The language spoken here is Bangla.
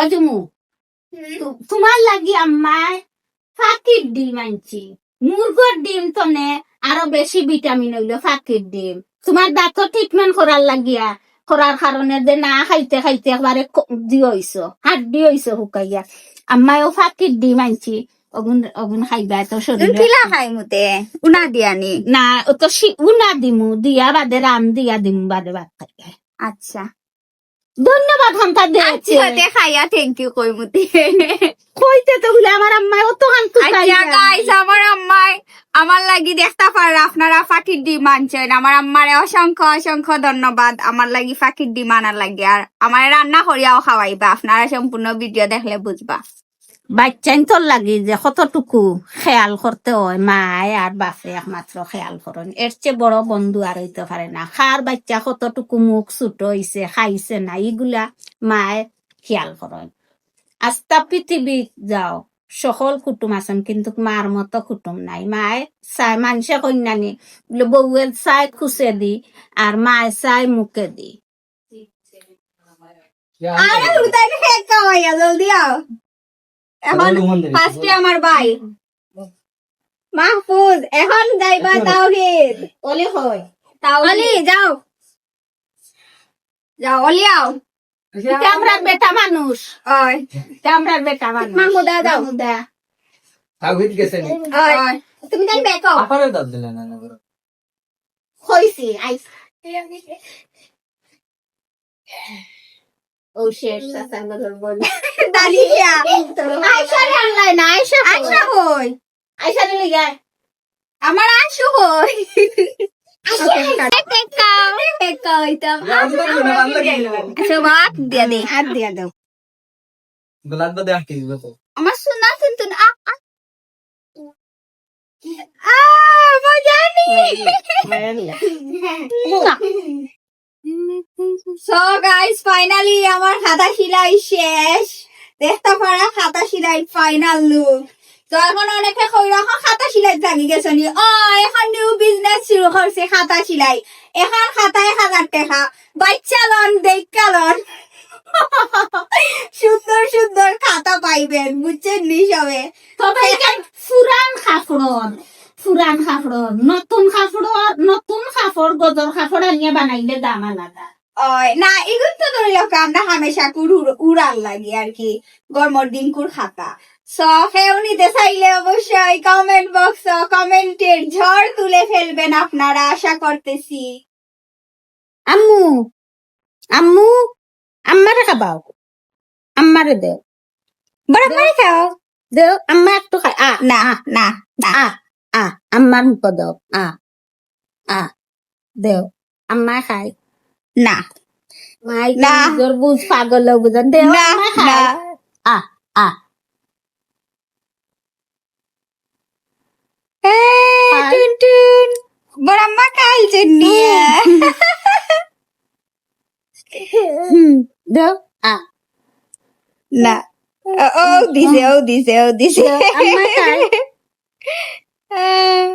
অজমু তোমার লাগি আম্মায় ফাঁকির ডিম আনছি। মুরগর ডিম তনে আরও বেশি ভিটামিন হইল ফাঁকির ডিম। তোমার দাঁত ট্রিটমেন্ট করার লাগিয়া করার কারণে যে না খাইতে খাইতে একবারে দি হইছ হাড্ডি হইছ হুকাইয়া আম্মায়ও ফাঁকির ডিম আনছি অগুন অগুন খাইবা তো শরীর। কিলা খাই মুতে উনা দিয়ানি না। ও তো উনা দিমু দিয়া বাদে রাম দিয়া দিমু বাদে ভাত খাইবা আচ্ছা। ধন্যবাদ হান্তা দিয়েছে দেখাইয়া থ্যাংক ইউ কই মুতি। কইতে তো হলে আমার আম্মায় অত হান্তু আচ্ছা গাইস আমার আম্মাই আমার লাগি দেখতে পারে আপনারা ফাঁকির ডিম আনছেন। আমার আম্মারে অসংখ্য অসংখ্য ধন্যবাদ। আমার লাগি ফাঁকির ডিম আনার লাগে। আর আমার রান্না করিয়াও খাওয়াইবা। আপনারা সম্পূর্ণ ভিডিও দেখলে বুঝবা। বাচ্চাইন তোর লাগি যে কতটুকু খেয়াল করতে হয় মায় আর বাপে একমাত্র খেয়াল করেন এর চেয়ে বড় বন্ধু আর হইতে পারে না। খার বাচ্চা কতটুকু মুখ ছুট হইছে খাইছে না এগুলা মায় খেয়াল করেন আস্তা পৃথিবী যাও সকল কুটুম আছেন কিন্তু মার মতো কুটুম নাই। মায় চাই মানুষে কন্যানি বউয়ের চাই খুশে দি আর মায় চাই মুখে দি। আরে উতাই খেয়ে জলদি আও এখন ফার্স্টে আমার ভাই। মাহফুজ এখন যাইবা তাওহিদ। ওলে হয়। অলি যাও। যাও অলি আও। আমরার বেটা মানুষ। ওই আমরার বেটা মানুষ। মাহমুদা যাও। মাহমুদা। তাহিদ গেছে নি? ওই তুমি যাই বেকো আপারে দাদ দিলে না না করো হইছে আইস। ও শেষ সাসাঙ্গ ধরবল দালিয়া লিগা আমার আশু কই? পেকাও পেকাও ইতাম বাত দিয়া দে হাত দিয়া দাও। গলাত বাদে আটকে দিবে তো? আমার শোনা শুনতুন আ আ। আ মজা সো গাইস ফাইনালি আমার খাতা সিলাই শেষ। দেখতে পারা খাতা সিলাই ফাইনাল লুক তো এখন অনেকে কই খাতা সিলাই থাকি গেছে নি? ও এখন নিউ বিজনেস শুরু করছে খাতা সিলাই। এখন খাতা এক হাজার টাকা। বাচ্চা লন দেখা লন। সুন্দর সুন্দর খাতা পাইবেন বুঝছেন নি সবে তবে ফুরান কাপড় ফুরান কাপড় নতুন কাপড় নতুন কাপড় গজর কাপড় আনিয়ে বানাইলে দাম আলাদা। না এগুলো তো ধরে লোক আমরা হামেশা কুর উড়াল লাগি আর কি গরমর দিন কুর খাতা। সো সেও নিতে চাইলে অবশ্যই কমেন্ট বক্স কমেন্টের ঝড় তুলে ফেলবেন আপনারা আশা করতেছি। আম্মু আম্মু আম্মারে খাবাও। আম্মারে দেও। বড় করে খাও। দেও আম্মা একটু খাই আ না না না। আ আ আম্মার মুখ দাও। আ আ দেও। আম্মা খাই না। না। নিজের বুঝ পাগল বুঝান দেও না আম্মা না খাই আ আ এই, টুন টুন বড় আম্মা খাইছেন নিয়ে হুম দেও আ না ও ও দিছে ও দিছে ও দিছে দেও আম্মা খাই আহ,